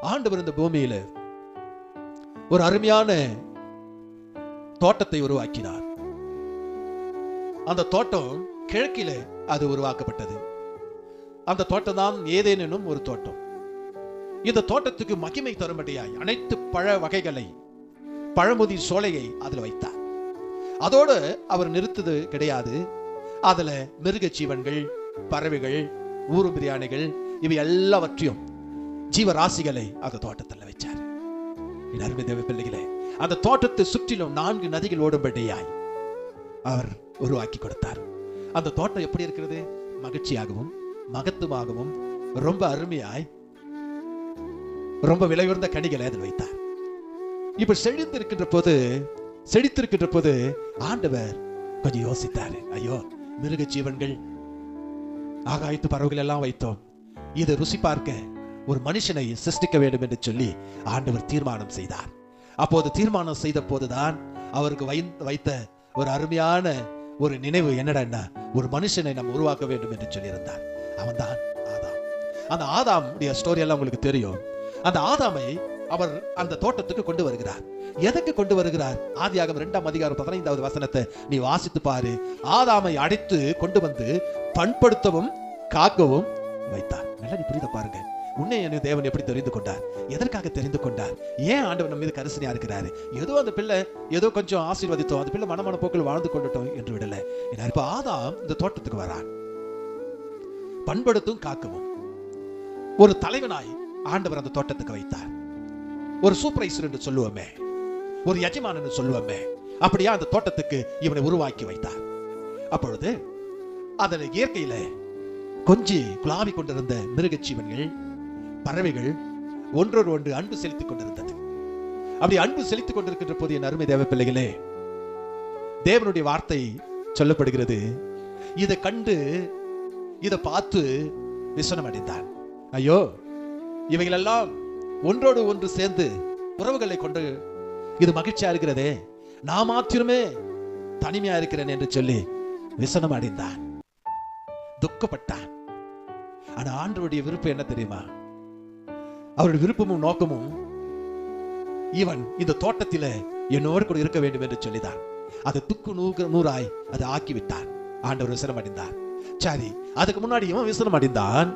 ஆண்டவர் இந்த பூமியில ஒரு அருமையான தோட்டத்தை உருவாக்கினார். அந்த தோட்டம் கிழக்கில அது உருவாக்கப்பட்டது. அந்த தோட்டம் தான் ஏதேனும் ஒரு தோட்டம். இந்த தோட்டத்துக்கு மகிமை தரும்படியாய் அனைத்து பழ வகைகளை பழமுதி சோலையை அதில் வைத்தார். அதோடு அவர் நிறுத்தது கிடையாது. அதில் மிருக ஜீவன்கள் பறவைகள் ஊரு பிரியாணிகள் இவை எல்லாவற்றையும் ஜீவராசிகளை அந்த தோட்டத்தில் வச்சார். அருமை தேவ பிள்ளைகளே அந்த தோட்டத்தை சுற்றிலும் நான்கு நதிகள் ஓடும்படியாய் அவர் உருவாக்கி கொடுத்தார். அந்த தோட்டம் எப்படி இருக்கிறது? மகிழ்ச்சியாகவும் மகத்துவமாகவும் ரொம்ப அருமையாய் ரொம்ப விலை உயர்ந்த கனிகளை அதில் வைத்தார். இப்ப செழித்திருக்கின்ற போது செழித்திருக்கின்ற போது ஆண்டவர் கொஞ்சம் யோசித்தாரு. ஐயோ மிருக ஜீவன்கள் ஆகாயத்து பறவைகள் எல்லாம் வைத்தோம். இதை ருசி பார்க்க ஒரு மனுஷனை சிருஷ்டிக்க வேண்டும் என்று சொல்லி ஆண்டவர் தீர்மானம் செய்தார். அப்போது தீர்மானம் செய்த போதுதான் அவருக்கு வைத்த ஒரு அருமையான ஒரு நினைவு என்னடா ஒரு மனுஷனை நம்ம உருவாக்க வேண்டும் என்று சொல்லியிருந்தார். அவன்தான் ஆதாம். அந்த ஆதாம் ஸ்டோரி எல்லாம் உங்களுக்கு தெரியும். அந்த ஆதாமை அவர் அந்த தோட்டத்துக்கு கொண்டு வருகிறார். எதற்கு கொண்டு வருகிறார்? ஆதியாகம் இரண்டாம் அதிகாரம் பதினைந்தாவது வசனத்தை நீ வாசித்து பாரு. ஆதாமை அடைத்து கொண்டு வந்து பண்படுத்தவும் காக்கவும் வைத்தார். நல்லா நீ புரித பாருங்க. உன்னை என் தேவன் எப்படி தெரிந்து கொண்டார்? எதற்காக தெரிந்து கொண்டார்? ஏன் ஆண்டவர் நம்ம மீது கரிசனையா இருக்கிறாரு? ஏதோ அந்த பிள்ளை ஏதோ கொஞ்சம் ஆசீர்வதித்தோம் அந்த பிள்ளை மனமான போக்கில் வாழ்ந்து கொண்டுட்டோம் என்று விடல. ஏன்னா இப்ப ஆதாம் இந்த தோட்டத்துக்கு வரான். பண்படுத்தும் காக்கவும். ஒரு தலைவனாய் ஆண்டவர் அந்த தோட்டத்துக்கு வைத்தார். ஒரு சூப்பரைசர் என்று சொல்லுவோமே. ஒரு எஜமான் என்று சொல்லுவோமே. அப்படியா அந்த தோட்டத்துக்கு இவனை உருவாக்கி வைத்தார். அப்பொழுது அதில் இயற்கையில கொஞ்சி குழாவி கொண்டிருந்த மிருக பறவைகள் ஒன்றொரு ஒன்று அன்பு செலுத்திக் கொண்டிருந்தது. அப்படி அன்பு செலுத்திக் கொண்டிருக்கின்ற போது என் அருமை தேவ பிள்ளைகளே தேவனுடைய வார்த்தை சொல்லப்படுகிறது. இதை கண்டு இதை பார்த்து விசனம் அடைந்தான் ஐயோ இவைகளெல்லாம் ஒன்றோடு ஒன்று சேர்ந்து உறவுகளை கொண்டு இது மகிழ்ச்சியா இருக்கிறதே? நான் மாத்திரமே தனிமையா இருக்கிறேன் என்று சொல்லி விசனம் அடைந்தான் துக்கப்பட்டான். ஆனா ஆண்டவருடைய விருப்பம் என்ன தெரியுமா? அவருடைய விருப்பமும் நோக்கமும் இவன் இந்த தோட்டத்தில என்னோடு கூட இருக்க வேண்டும் என்று சொல்லிதான். அதை துக்கு நூறு நூறாய் அதை ஆக்கிவிட்டான். ஆண்டவர் விசனம் அடைந்தார் சரி அதுக்கு முன்னாடி இவன் விசனம் அடைந்தான்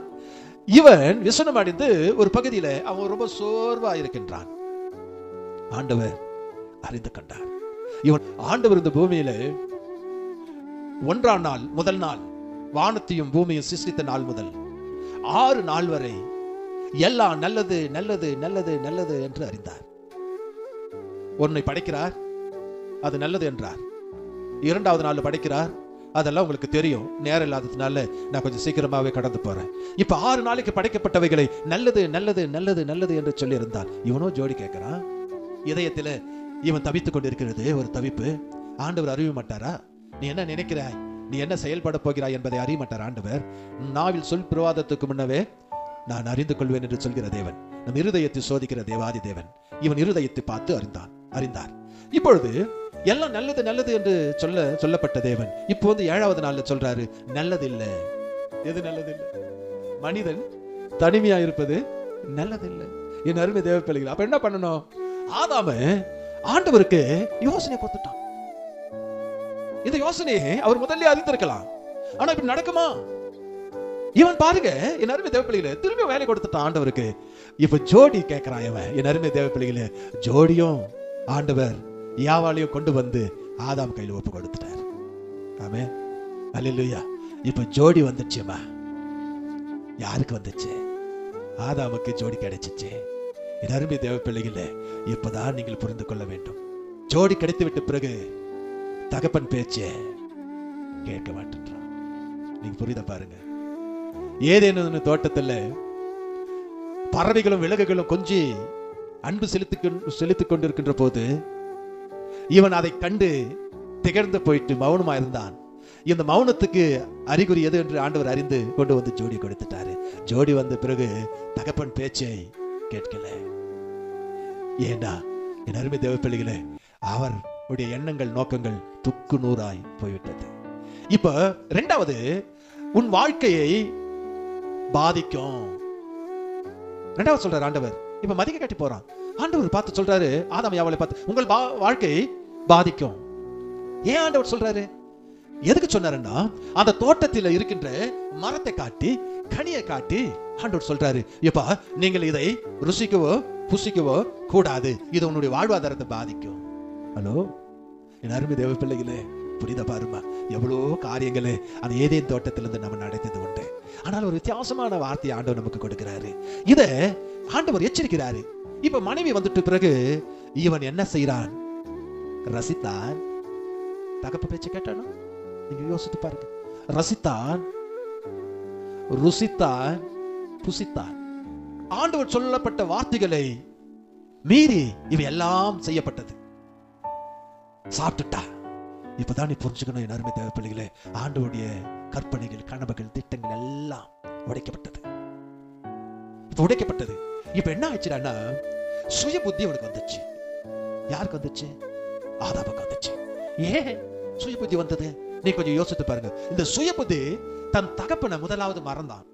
இவன் விசனம் அடைந்து ஒரு பகுதியில அவன் ரொம்ப சோர்வா இருக்கின்றான். ஆண்டவர் அறிந்து கண்டார். இவன் ஆண்டவர் இந்த பூமியில ஒன்றாம் நாள் முதல் நாள் வானத்தையும் பூமியும் சிருஷ்டித்த நாள் முதல் ஆறு நாள் வரை எல்லாம் நல்லது நல்லது நல்லது நல்லது என்று அறிந்தார். ஒன்னை படைக்கிறார் அது நல்லது என்றார். இரண்டாவது நாள் படைக்கிறார் அதெல்லாம் உங்களுக்கு தெரியும். நேரம் இல்லாததுனால நான் கொஞ்சம் சீக்கிரமாகவே கடந்து போறேன். இப்போ ஆறு நாளைக்கு படைக்கப்பட்டவைகளை நல்லது நல்லது நல்லது நல்லது என்று சொல்லியிருந்தால் இவனோ ஜோடி கேட்கிறான். இதயத்தில் இவன் தவித்துக் கொண்டிருக்கிறது ஒரு தவிப்பு. ஆண்டவர் அறிய மாட்டாரா? நீ என்ன நினைக்கிறாய்? நீ என்ன செயல்பட போகிறாய் என்பதை அறிய மாட்டார் ஆண்டவர். நாவில் சொல் பிரவாதத்துக்கு முன்னவே நான் அறிந்து கொள்வேன் என்று சொல்கிற தேவன். நம் இருதயத்தை சோதிக்கிற தேவாதி தேவன். இவன் இருதயத்தை பார்த்து அறிந்தான். அறிந்தார். இப்பொழுது எல்லாம் நல்லது நல்லது என்று சொல்ல சொல்லப்பட்ட தேவன். இப்போ வந்து ஏழாவது நாள்ல சொல்றாரு நல்லது இல்லை எது நல்லது மனிதன் தனிமையா இருப்பது நல்லது என் அருமை தேவ பிள்ளைகள் அப்ப என்ன பண்ணணும்? ஆதாம ஆண்டவருக்கு யோசனை கொடுத்துட்டான். இந்த யோசனையை அவர் முதல்ல அறிந்திருக்கலாம். ஆனா இப்படி நடக்குமா? இவன் பாருங்க என் அருமை தேவப்பிள்ளைகள திரும்பி வேலை கொடுத்துட்டான் ஆண்டவருக்கு. இப்ப ஜோடி கேட்கிறான் இவன். என் அருமை தேவப்பிள்ளைகள ஜோடியும் ஆண்டவர் யாவாலையும் கொண்டு வந்து ஆதாம் கையில் ஒப்பு கொடுத்துட்டார். ஆமே அல்லா இப்ப ஜோடி வந்துச்சுமா யாருக்கு வந்துச்சு? ஆதாமுக்கு ஜோடி கிடைச்சிச்சு. என் அருமை தேவப்பிள்ளைகள இப்பதான் நீங்கள் புரிந்து கொள்ள வேண்டும். ஜோடி கிடைத்து விட்ட பிறகு தகப்பன் பேச்சே கேட்க மாட்டேன்றான். நீங்க புரியுதா பாருங்க. ஏதேனும் தோட்டத்துல பறவைகளும் விலங்குகளும் கொஞ்சி அன்பு செலுத்தி செலுத்திக் கொண்டிருக்கின்ற போது இவன் அதை கண்டு திகழ்ந்து போயிட்டு மௌனமா இருந்தான் இந்த மௌனத்துக்கு அறிகுறி எது என்று ஆண்டவர் அறிந்து கொண்டு வந்து ஜோடி கொடுத்துட்டாரு. ஜோடி வந்த பிறகு தகப்பன் பேச்சை கேட்கல. ஏண்டா என் அருமை தேவப்பிள்ளைகளே அவர் அவருடைய எண்ணங்கள் நோக்கங்கள் துக்கு நூறாய் போய்விட்டது. இப்ப ரெண்டாவது உன் வாழ்க்கையை பாதிக்கும். ரெண்டாவது சொல்றாரு ஆண்டவர். இப்ப மதிக்க கட்டி போறான். ஆண்டவர் பார்த்து சொல்றாரு ஆதாம் யாவளை பார்த்து உங்கள் வாழ்க்கை பாதிக்கும். ஏன் ஆண்டவர் சொல்றாரு? எதுக்கு சொன்னாருன்னா அந்த தோட்டத்தில் இருக்கின்ற மரத்தை காட்டி கனியை காட்டி ஆண்டவர் சொல்றாரு எப்பா நீங்கள் இதை ருசிக்கவோ புசிக்கவோ கூடாது. இது உன்னுடைய வாழ்வாதாரத்தை பாதிக்கும். ஹலோ? என் அருமை தேவ பிள்ளைகளே புரித பாருமா எவ்வளோ காரியங்களே அந்த ஏதேன் தோட்டத்திலிருந்து நம்ம நடந்தது உண்டு. ஆனால் ஒரு வித்தியாசமான வார்த்தையை ஆண்டவர் நமக்கு கொடுக்கிறாரு. இத ஆண்டவர் எச்சரிக்கிறாரு. இப்ப மனைவி வந்துட்டு பிறகு இவன் என்ன செய்யறான் ரசித்தான். தகப்ப பேச்சு கேட்டானோ? நீங்க யோசித்து பாருங்க. ரசித்தான் ருசித்தான் புசித்தான். ஆண்டவர் சொல்லப்பட்ட வார்த்தைகளை மீறி இவை எல்லாம் செய்யப்பட்டது. சாப்பிட்டுட்டா. இப்பதான் நீ புரிஞ்சுக்கணும் என் அருமை தேவ ஆண்டோடைய கற்பனைகள் கனவுகள் திட்டங்கள் எல்லாம் உடைக்கப்பட்டது. இப்ப உடைக்கப்பட்டது. இப்ப என்ன ஆச்சுடான்னா சுய புத்தி அவனுக்கு வந்துச்சு. யாருக்கு வந்துச்சு? ஆதாபுக்கு வந்துச்சு. ஏன் சுய புத்தி வந்தது? நீ கொஞ்சம் யோசித்து பாருங்க. இந்த சுய புத்தி தன் தகப்பனை முதலாவது மறந்தான்.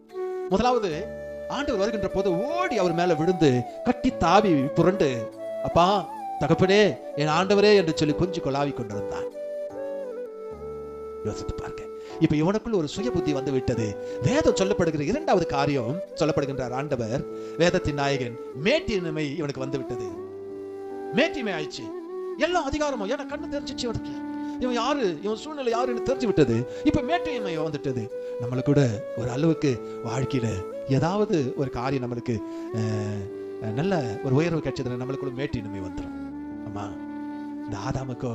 முதலாவது ஆண்டவர் வருகின்ற போது ஓடி அவர் மேல விழுந்து கட்டி தாவி புரண்டு அப்பா தகப்பனே என் ஆண்டவரே என்று சொல்லி கொஞ்சம் கொலாவி கொண்டிருந்தான் யோசித்து பாருங்க. இப்ப இவனுக்குள் ஒரு சுய புத்தி வந்து விட்டது. வேதம் சொல்லப்படுகிற இரண்டாவது காரியம் சொல்லப்படுகின்றார் ஆண்டவர். வேதத்தின் நாயகன் மேட்டிமை இவனுக்கு வந்து விட்டது. மேட்டிமை ஆயிடுச்சு. எல்லா அதிகாரமும் ஏன்னா கண்ணு தெரிஞ்சிச்சு இவனுக்கு. இவன் யாரு? இவன் சூழ்நிலை யாருன்னு தெரிஞ்சு விட்டது இப்ப மேட்டிமை வந்துட்டது. நம்மள கூட ஒரு அளவுக்கு வாழ்க்கையில ஏதாவது ஒரு காரியம் நம்மளுக்கு அஹ், நல்ல ஒரு உயர்வு கிடைச்சதுல நம்மளுக்குள்ள மேட்டின்மை வந்துடும் ஆமா இந்த ஆதாமுக்கோ